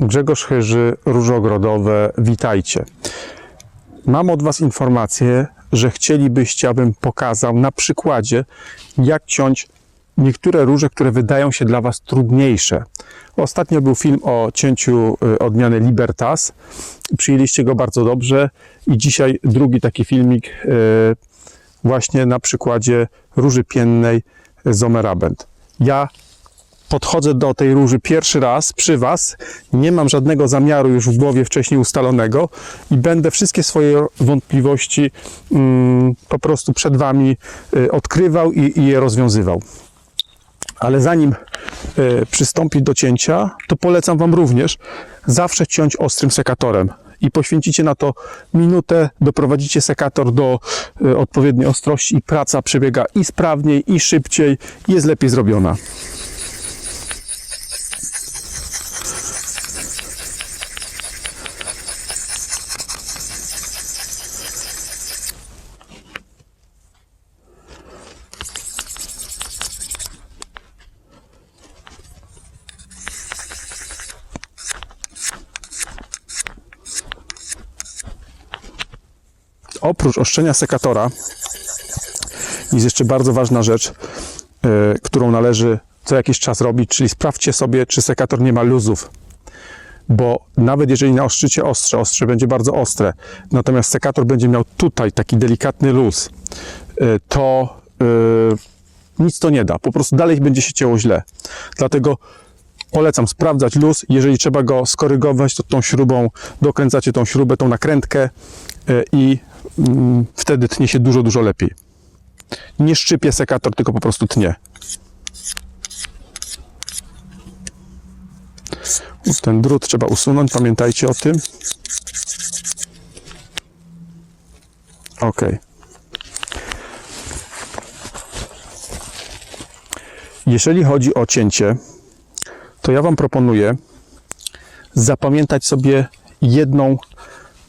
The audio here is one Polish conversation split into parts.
Grzegorz Chyży, Róże Ogrodowe, witajcie. Mam od Was informację, że chcielibyście, abym pokazał na przykładzie, jak ciąć niektóre róże, które wydają się dla Was trudniejsze. Ostatnio był film o cięciu y, odmiany Libertas. Przyjęliście go bardzo dobrze i dzisiaj drugi taki filmik y, właśnie na przykładzie róży piennej Zomerabend. Ja podchodzę do tej róży pierwszy raz przy Was, nie mam żadnego zamiaru już w głowie wcześniej ustalonego i będę wszystkie swoje wątpliwości mm, po prostu przed Wami y, odkrywał i, je rozwiązywał. Ale zanim y, przystąpić do cięcia, to polecam Wam również zawsze ciąć ostrym sekatorem i poświęcicie na to minutę, doprowadzicie sekator do y, odpowiedniej ostrości i praca przebiega i sprawniej, i szybciej, jest lepiej zrobiona. Oprócz oszczenia sekatora jest jeszcze bardzo ważna rzecz, yy, którą należy co jakiś czas robić, czyli sprawdźcie sobie, czy sekator nie ma luzów. Bo nawet jeżeli naostrzycie ostrze, ostrze będzie bardzo ostre, natomiast sekator będzie miał tutaj taki delikatny luz, yy, to yy, nic to nie da. Po prostu dalej będzie się cięło źle. Dlatego polecam sprawdzać luz. Jeżeli trzeba go skorygować, to tą śrubą dokręcacie tą śrubę, tą nakrętkę yy, i mm, wtedy tnie się dużo, dużo lepiej. Nie szczypie sekator, tylko po prostu tnie. Ten drut trzeba usunąć, pamiętajcie o tym. Ok. Jeżeli chodzi o cięcie, to ja Wam proponuję zapamiętać sobie jedną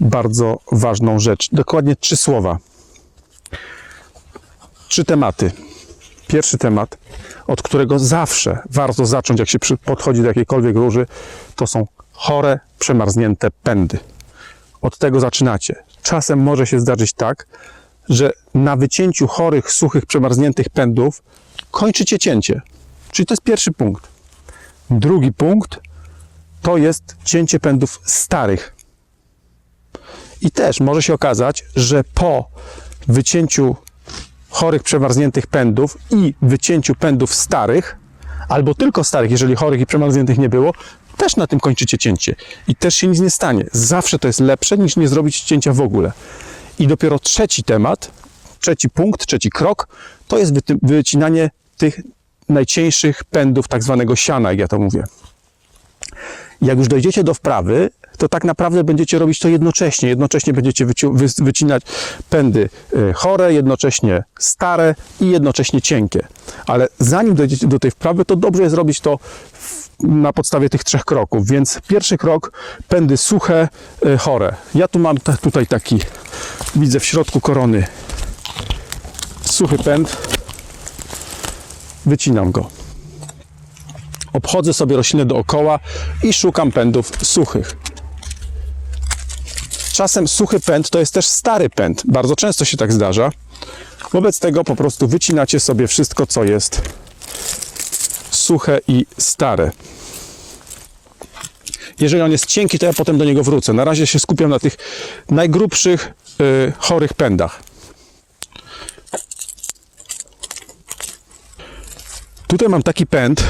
bardzo ważną rzecz. Dokładnie trzy słowa. Trzy tematy. Pierwszy temat, od którego zawsze warto zacząć, jak się podchodzi do jakiejkolwiek róży, to są chore, przemarznięte pędy. Od tego zaczynacie. Czasem może się zdarzyć tak, że na wycięciu chorych, suchych, przemarzniętych pędów kończycie cięcie. Czyli to jest pierwszy punkt. Drugi punkt to jest cięcie pędów starych. I też może się okazać, że po wycięciu chorych, przemarzniętych pędów i wycięciu pędów starych, albo tylko starych, jeżeli chorych i przemarzniętych nie było, też na tym kończycie cięcie. I też się nic nie stanie. Zawsze to jest lepsze niż nie zrobić cięcia w ogóle. I dopiero trzeci temat, trzeci punkt, trzeci krok, to jest wycinanie tych najcieńszych pędów, tak zwanego siana, jak ja to mówię. Jak już dojdziecie do wprawy, to tak naprawdę będziecie robić to jednocześnie. Jednocześnie będziecie wycinać pędy y, chore, jednocześnie stare i jednocześnie cienkie. Ale zanim dojdziecie do tej wprawy, to dobrze jest robić to na podstawie tych trzech kroków. Więc pierwszy krok, pędy suche, y, chore. Ja tu mam ta, tutaj taki, widzę w środku korony suchy pęd. Wycinam go obchodzę sobie roślinę dookoła i szukam pędów suchych. Czasem suchy pęd to jest też stary pęd. Bardzo często się tak zdarza. Wobec tego po prostu wycinacie sobie wszystko, co jest suche i stare. Jeżeli on jest cienki, to ja potem do niego wrócę. Na razie się skupiam na tych najgrubszych, y, chorych pędach. Tutaj mam taki pęd,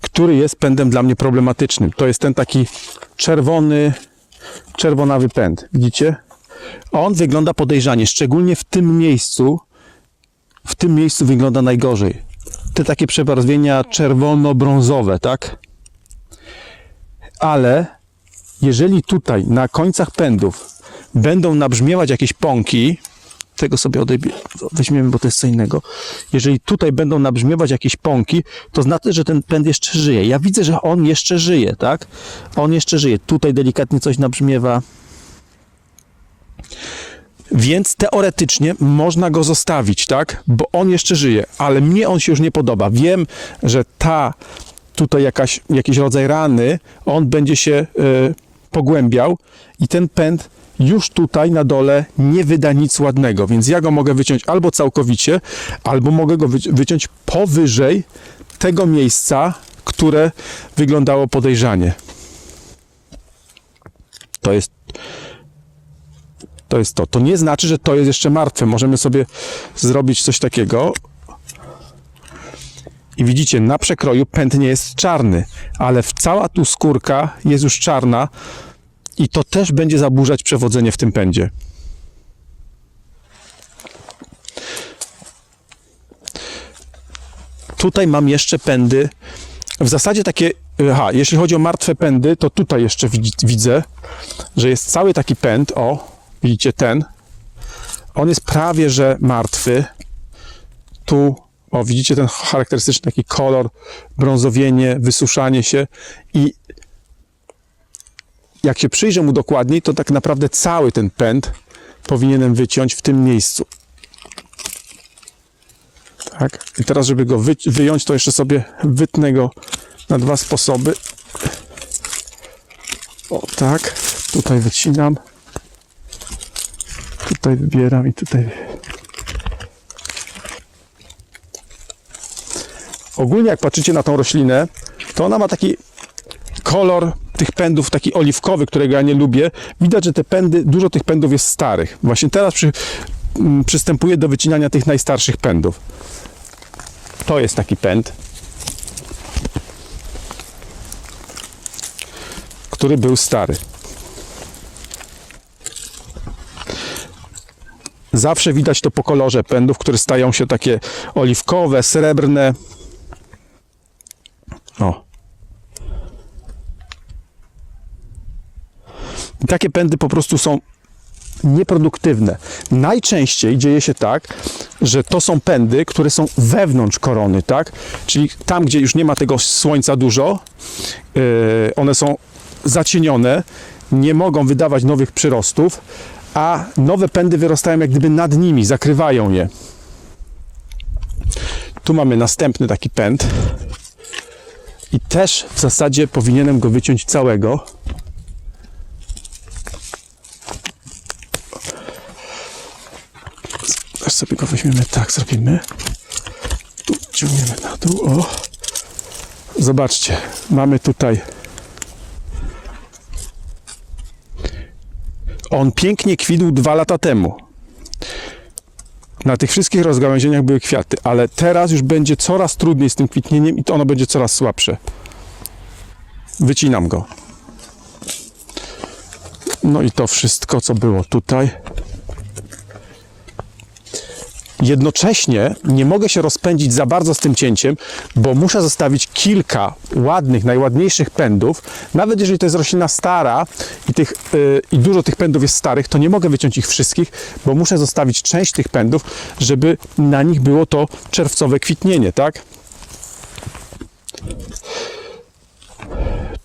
który jest pędem dla mnie problematycznym. To jest ten taki czerwony, czerwonawy pęd. Widzicie? On wygląda podejrzanie, szczególnie w tym miejscu. W tym miejscu wygląda najgorzej. Te takie przebarwienia czerwono-brązowe, tak? Ale jeżeli tutaj na końcach pędów będą nabrzmiewać jakieś pąki, tego sobie weźmiemy, bo to jest co innego. Jeżeli tutaj będą nabrzmiewać jakieś pąki, to znaczy, że ten pęd jeszcze żyje. Ja widzę, że on jeszcze żyje, tak? On jeszcze żyje. Tutaj delikatnie coś nabrzmiewa. Więc teoretycznie można go zostawić, tak? Bo on jeszcze żyje, ale mnie on się już nie podoba. Wiem, że ta tutaj jakaś, jakiś rodzaj rany, on będzie się e, pogłębiał i ten pęd już tutaj na dole nie wyda nic ładnego, więc ja go mogę wyciąć albo całkowicie, albo mogę go wyci- wyciąć powyżej tego miejsca, które wyglądało podejrzanie. To jest to jest to. To nie znaczy, że to jest jeszcze martwe. Możemy sobie zrobić coś takiego. I widzicie, na przekroju pęd nie jest czarny, ale cała tu skórka jest już czarna i to też będzie zaburzać przewodzenie w tym pędzie. Tutaj mam jeszcze pędy. W zasadzie takie. Aha, jeśli chodzi o martwe pędy, to tutaj jeszcze widzę, że jest cały taki pęd. O, widzicie ten. On jest prawie że martwy. Tu, o, widzicie ten charakterystyczny taki kolor, brązowienie, wysuszanie się i jak się przyjrzę mu dokładniej, to tak naprawdę cały ten pęd powinienem wyciąć w tym miejscu. Tak. I teraz, żeby go wy, wyjąć, to jeszcze sobie wytnę go na dwa sposoby. O tak. Tutaj wycinam. Tutaj wybieram i tutaj. Ogólnie jak patrzycie na tą roślinę, to ona ma taki kolor tych pędów taki oliwkowy, którego ja nie lubię. Widać, że te pędy, dużo tych pędów jest starych. Właśnie teraz przy, mm, przystępuję do wycinania tych najstarszych pędów. To jest taki pęd, który był stary. Zawsze widać to po kolorze pędów, które stają się takie oliwkowe, srebrne. O. takie pędy po prostu są nieproduktywne. Najczęściej dzieje się tak, że to są pędy, które są wewnątrz korony, tak? Czyli tam, gdzie już nie ma tego słońca dużo, yy, one są zacienione, nie mogą wydawać nowych przyrostów, a nowe pędy wyrastają jak gdyby nad nimi, zakrywają je. Tu mamy następny taki pęd i też w zasadzie powinienem go wyciąć całego. Sobie go weźmiemy tak, zrobimy. Tu ciągniemy na dół, o. Zobaczcie, mamy tutaj On pięknie kwitł dwa lata temu. Na tych wszystkich rozgałęzieniach były kwiaty, ale teraz już będzie coraz trudniej z tym kwitnieniem i to ono będzie coraz słabsze. Wycinam go. No i to wszystko, co było tutaj. Jednocześnie nie mogę się rozpędzić za bardzo z tym cięciem, bo muszę zostawić kilka ładnych, najładniejszych pędów. Nawet jeżeli to jest roślina stara i, tych, yy, i dużo tych pędów jest starych, to nie mogę wyciąć ich wszystkich, bo muszę zostawić część tych pędów, żeby na nich było to czerwcowe kwitnienie, tak?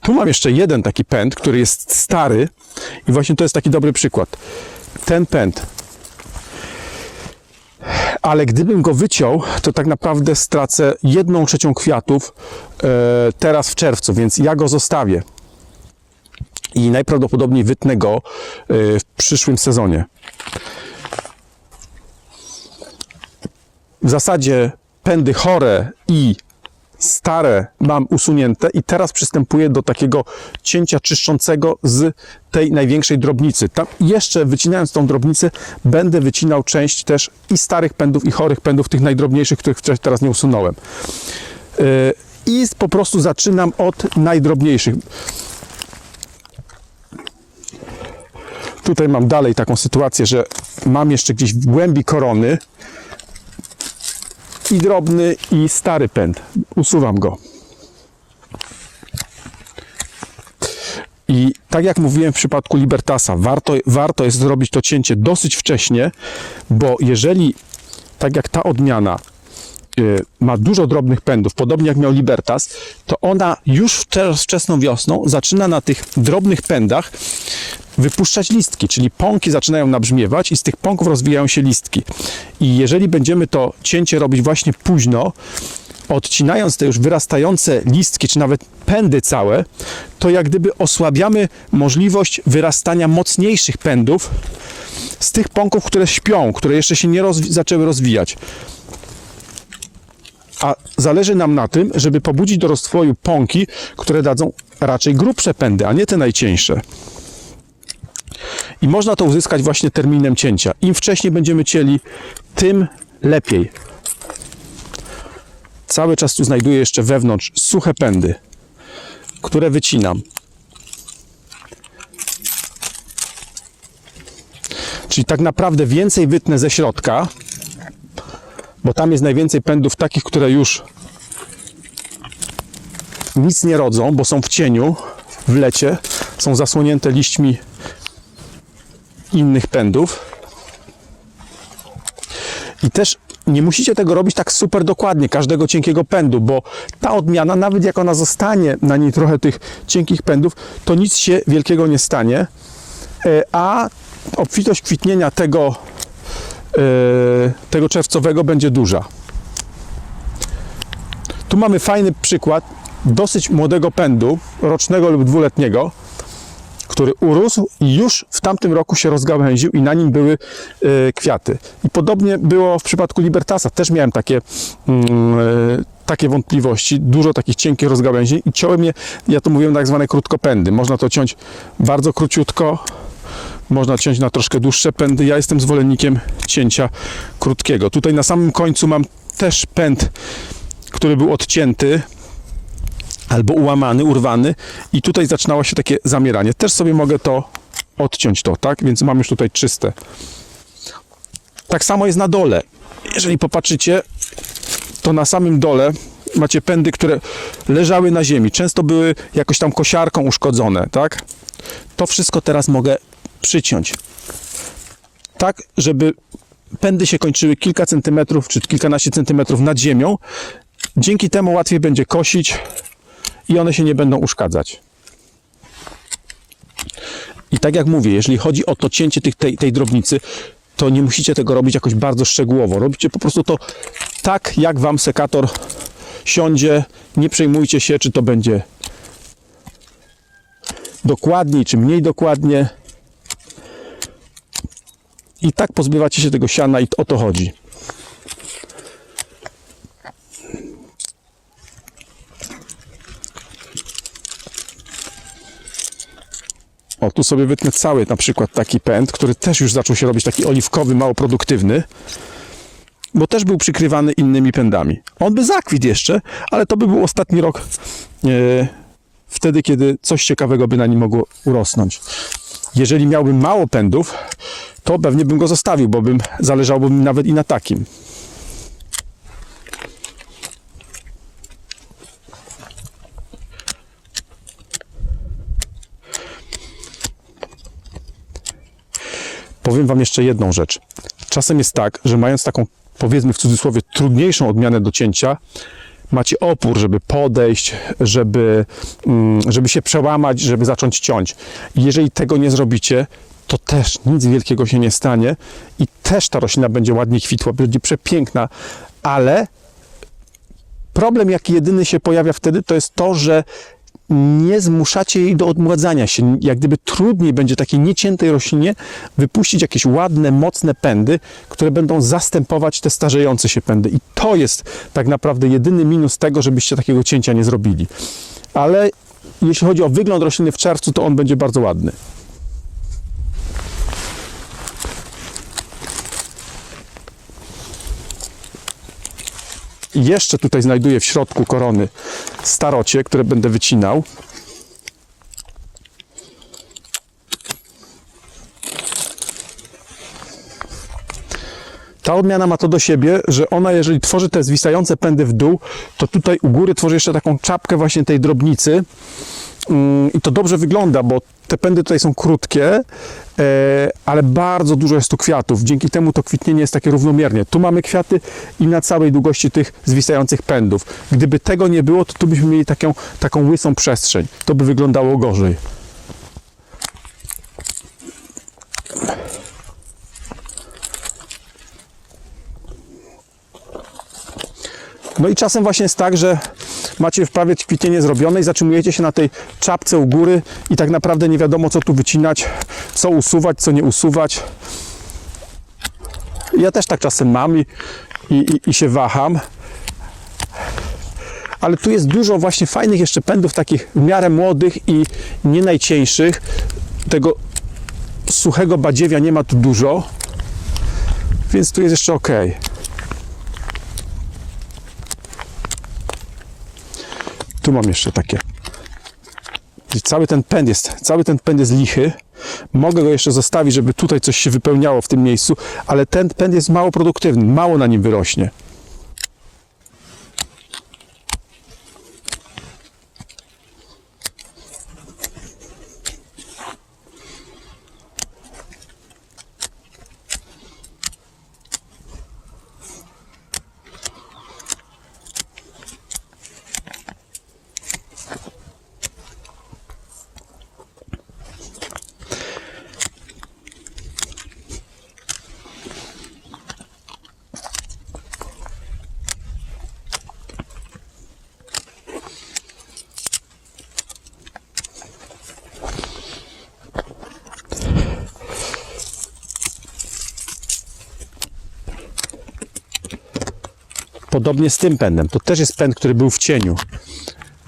Tu mam jeszcze jeden taki pęd, który jest stary i właśnie to jest taki dobry przykład. Ten pęd ale gdybym go wyciął, to tak naprawdę stracę jedną trzecią kwiatów e, teraz w czerwcu, więc ja go zostawię. I najprawdopodobniej wytnę go e, w przyszłym sezonie. W zasadzie pędy chore i stare mam usunięte i teraz przystępuję do takiego cięcia czyszczącego z tej największej drobnicy. Tam jeszcze wycinając tą drobnicę będę wycinał część też i starych pędów i chorych pędów, tych najdrobniejszych, których teraz nie usunąłem. Yy, I po prostu zaczynam od najdrobniejszych. Tutaj mam dalej taką sytuację, że mam jeszcze gdzieś w głębi korony i drobny, i stary pęd. Usuwam go. I tak jak mówiłem w przypadku Libertasa, warto, warto jest zrobić to cięcie dosyć wcześnie, bo jeżeli, tak jak ta odmiana, ma dużo drobnych pędów, podobnie jak miał Libertas, to ona już wcze- wczesną wiosną zaczyna na tych drobnych pędach wypuszczać listki, czyli pąki zaczynają nabrzmiewać i z tych pąków rozwijają się listki. I jeżeli będziemy to cięcie robić właśnie późno, odcinając te już wyrastające listki, czy nawet pędy całe, to jak gdyby osłabiamy możliwość wyrastania mocniejszych pędów z tych pąków, które śpią, które jeszcze się nie zaczęły rozwijać. A zależy nam na tym, żeby pobudzić do rozwoju pąki, które dadzą raczej grubsze pędy, a nie te najcieńsze. I można to uzyskać właśnie terminem cięcia. Im wcześniej będziemy cięli, tym lepiej. Cały czas tu znajduję jeszcze wewnątrz suche pędy, które wycinam. Czyli tak naprawdę więcej wytnę ze środka, bo tam jest najwięcej pędów takich, które już nic nie rodzą, bo są w cieniu, w lecie, są zasłonięte liśćmi innych pędów. I też nie musicie tego robić tak super dokładnie, każdego cienkiego pędu, bo ta odmiana, nawet jak ona zostanie na niej trochę tych cienkich pędów, to nic się wielkiego nie stanie, E, a obfitość kwitnienia tego, tego czerwcowego będzie duża. Tu mamy fajny przykład dosyć młodego pędu, rocznego lub dwuletniego, który urósł i już w tamtym roku się rozgałęził i na nim były e, kwiaty. I podobnie było w przypadku Libertasa. Też miałem takie, mm, e, takie wątpliwości, dużo takich cienkich rozgałęzień i ciąłem je, ja to mówiłem tak zwane krótkopędy. Można to ciąć bardzo króciutko, można ciąć na troszkę dłuższe pędy. Ja jestem zwolennikiem cięcia krótkiego. Tutaj na samym końcu mam też pęd, który był odcięty, albo ułamany, urwany i tutaj zaczynało się takie zamieranie. Też sobie mogę to odciąć to, tak? Więc mam już tutaj czyste. Tak samo jest na dole. Jeżeli popatrzycie, to na samym dole macie pędy, które leżały na ziemi. Często były jakoś tam kosiarką uszkodzone, tak? To wszystko teraz mogę przyciąć. Tak, żeby pędy się kończyły kilka centymetrów czy kilkanaście centymetrów nad ziemią. Dzięki temu łatwiej będzie kosić, i one się nie będą uszkadzać. I tak jak mówię, jeżeli chodzi o to cięcie tych, tej, tej drobnicy, to nie musicie tego robić jakoś bardzo szczegółowo. Robicie po prostu to tak, jak wam sekator siądzie. Nie przejmujcie się, czy to będzie dokładniej, czy mniej dokładnie. I tak pozbywacie się tego siana i o to chodzi. O, tu sobie wytnę cały na przykład taki pęd, który też już zaczął się robić taki oliwkowy, mało produktywny, bo też był przykrywany innymi pędami. On by zakwit jeszcze, ale to by był ostatni rok e, wtedy, kiedy coś ciekawego by na nim mogło urosnąć. Jeżeli miałbym mało pędów, to pewnie bym go zostawił, bo bym zależałoby mi nawet i na takim. Powiem Wam jeszcze jedną rzecz. Czasem jest tak, że mając taką, powiedzmy w cudzysłowie, trudniejszą odmianę do cięcia, macie opór, żeby podejść, żeby, mm, żeby się przełamać, żeby zacząć ciąć. Jeżeli tego nie zrobicie, to też nic wielkiego się nie stanie i też ta roślina będzie ładnie kwitła, będzie przepiękna, ale problem, jaki jedyny się pojawia wtedy, to jest to, że nie zmuszacie jej do odmładzania się. Jak gdyby trudniej będzie takiej nieciętej roślinie wypuścić jakieś ładne, mocne pędy, które będą zastępować te starzejące się pędy. I to jest tak naprawdę jedyny minus tego, żebyście takiego cięcia nie zrobili. Ale jeśli chodzi o wygląd rośliny w czerwcu, to on będzie bardzo ładny. Jeszcze tutaj znajduję w środku korony starocie, które będę wycinał. Ta odmiana ma to do siebie, że ona jeżeli tworzy te zwisające pędy w dół, to tutaj u góry tworzy jeszcze taką czapkę właśnie tej drobnicy. Mm, i to dobrze wygląda, bo te pędy tutaj są krótkie, e, ale bardzo dużo jest tu kwiatów. Dzięki temu to kwitnienie jest takie równomiernie. Tu mamy kwiaty i na całej długości tych zwisających pędów. Gdyby tego nie było, to tu byśmy mieli taką, taką łysą przestrzeń. To by wyglądało gorzej. No i czasem właśnie jest tak, że macie prawie kwitnienie zrobione i zatrzymujecie się na tej czapce u góry i tak naprawdę nie wiadomo co tu wycinać, co usuwać, co nie usuwać. Ja też tak czasem mam i, i, i, się waham. Ale tu jest dużo właśnie fajnych jeszcze pędów, takich w miarę młodych i nie najcieńszych. Tego suchego badziewia nie ma tu dużo, więc tu jest jeszcze ok. Tu mam jeszcze takie. Cały ten pęd jest, cały ten pęd jest lichy. Mogę go jeszcze zostawić, żeby tutaj coś się wypełniało w tym miejscu, ale ten pęd jest mało produktywny, mało na nim wyrośnie. Podobnie z tym pędem. To też jest pęd, który był w cieniu.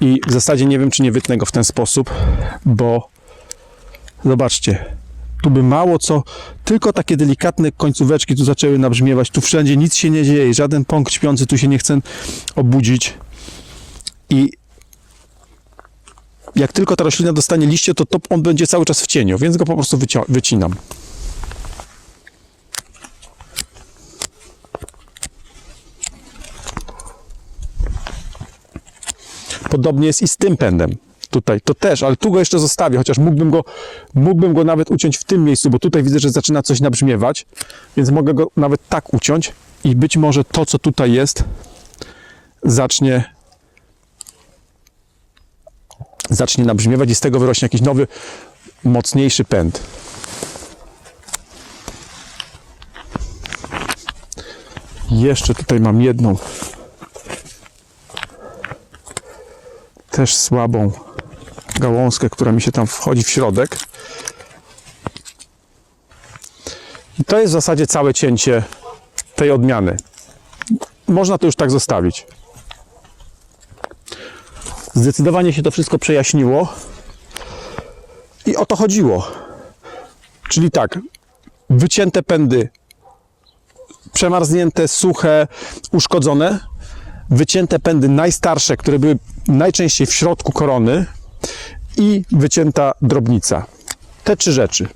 I w zasadzie nie wiem, czy nie wytnę go w ten sposób, bo zobaczcie, tu by mało co, tylko takie delikatne końcóweczki tu zaczęły nabrzmiewać. Tu wszędzie nic się nie dzieje, żaden pąk śpiący tu się nie chce obudzić. I jak tylko ta roślina dostanie liście, to, to on będzie cały czas w cieniu, więc go po prostu wycinam. Podobnie jest i z tym pędem. Tutaj to też, ale tu go jeszcze zostawię, chociaż mógłbym go, mógłbym go nawet uciąć w tym miejscu, bo tutaj widzę, że zaczyna coś nabrzmiewać, więc mogę go nawet tak uciąć i być może to, co tutaj jest, zacznie zacznie nabrzmiewać i z tego wyrośnie jakiś nowy, mocniejszy pęd. Jeszcze tutaj mam jedną też słabą gałązkę, która mi się tam wchodzi w środek. I to jest w zasadzie całe cięcie tej odmiany. Można to już tak zostawić. Zdecydowanie się to wszystko przejaśniło. I o to chodziło. Czyli tak, wycięte pędy, przemarznięte, suche, uszkodzone, wycięte pędy najstarsze, które były najczęściej w środku korony i wycięta drobnica. Te trzy rzeczy.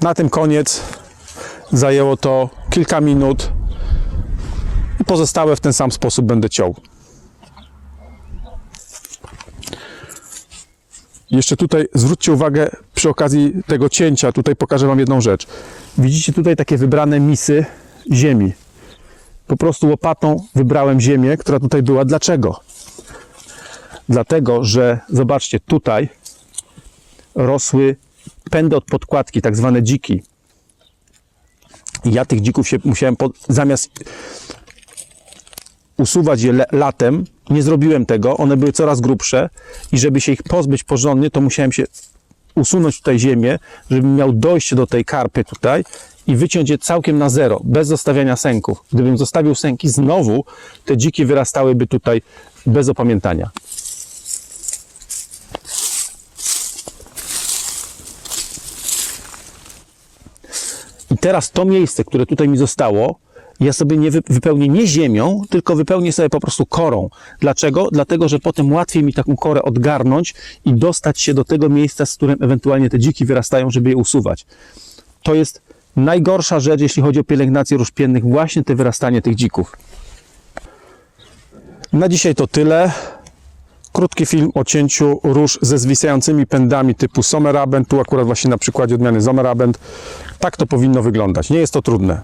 Na tym koniec. Zajęło to kilka minut. I pozostałe w ten sam sposób będę ciął. Jeszcze tutaj zwróćcie uwagę przy okazji tego cięcia, tutaj pokażę Wam jedną rzecz. Widzicie tutaj takie wybrane misy ziemi. Po prostu łopatą wybrałem ziemię, która tutaj była. Dlaczego? Dlatego, że zobaczcie, tutaj rosły pędy od podkładki, tak zwane dziki. I ja tych dzików się musiałem, zamiast usuwać je latem, nie zrobiłem tego, one były coraz grubsze i żeby się ich pozbyć porządnie, to musiałem się usunąć tutaj ziemię, żebym miał dojście do tej karpy tutaj i wyciąć je całkiem na zero, bez zostawiania sęków. Gdybym zostawił sęki, znowu te dziki wyrastałyby tutaj bez opamiętania. I teraz to miejsce, które tutaj mi zostało, ja sobie nie wy- wypełnię nie ziemią, tylko wypełnię sobie po prostu korą. Dlaczego? Dlatego, że potem łatwiej mi taką korę odgarnąć i dostać się do tego miejsca, z którym ewentualnie te dziki wyrastają, żeby je usuwać. To jest najgorsza rzecz, jeśli chodzi o pielęgnację róż piennych, właśnie te wyrastanie tych dzików. Na dzisiaj to tyle. Krótki film o cięciu róż ze zwisającymi pędami typu Sommerabend. Tu akurat właśnie na przykładzie odmiany Sommerabend. Tak to powinno wyglądać. Nie jest to trudne.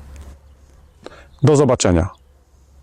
Do zobaczenia.